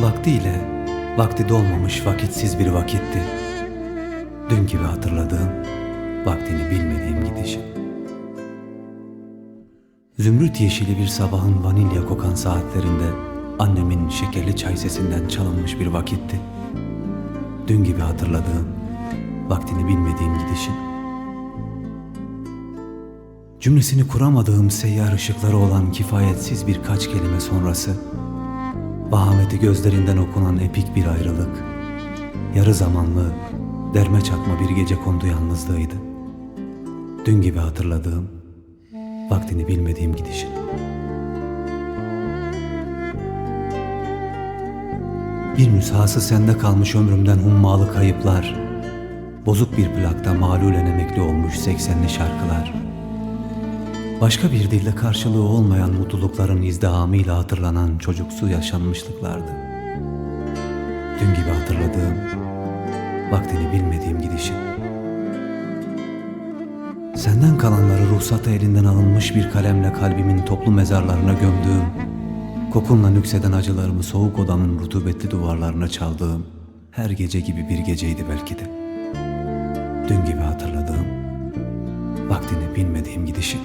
Vaktiyle vakti dolmamış vakitsiz bir vakitti. Dün gibi hatırladığım, vaktini bilmediğim gidişin. Zümrüt yeşili bir sabahın vanilya kokan saatlerinde annemin şekerli çay sesinden çalınmış bir vakitti. Dün gibi hatırladığım, vaktini bilmediğim gidişin. Cümlesini kuramadığım seyyar ışıkları olan kifayetsiz birkaç kelime sonrası, vahameti gözlerinden okunan epik bir ayrılık, yarı zamanlı, derme çatma bir gece kondu yalnızlığıydı. Dün gibi hatırladığım, vaktini bilmediğim gidişin. Bir müsahası sende kalmış ömrümden hummalı kayıplar, bozuk bir plakta malulen emekli olmuş 80'li şarkılar, başka bir dilde karşılığı olmayan mutlulukların izdihamıyla hatırlanan çocuksu yaşanmışlıklardı. Dün gibi hatırladığım, vaktini bilmediğim gidişin. Senden kalanları ruhsatı elinden alınmış bir kalemle kalbimin toplu mezarlarına gömdüğüm, kokunla nükseden acılarımı soğuk odanın rutubetli duvarlarına çaldığım her gece gibi bir geceydi belki de. Dün gibi hatırladığım, vaktini bilmediğim gidişin.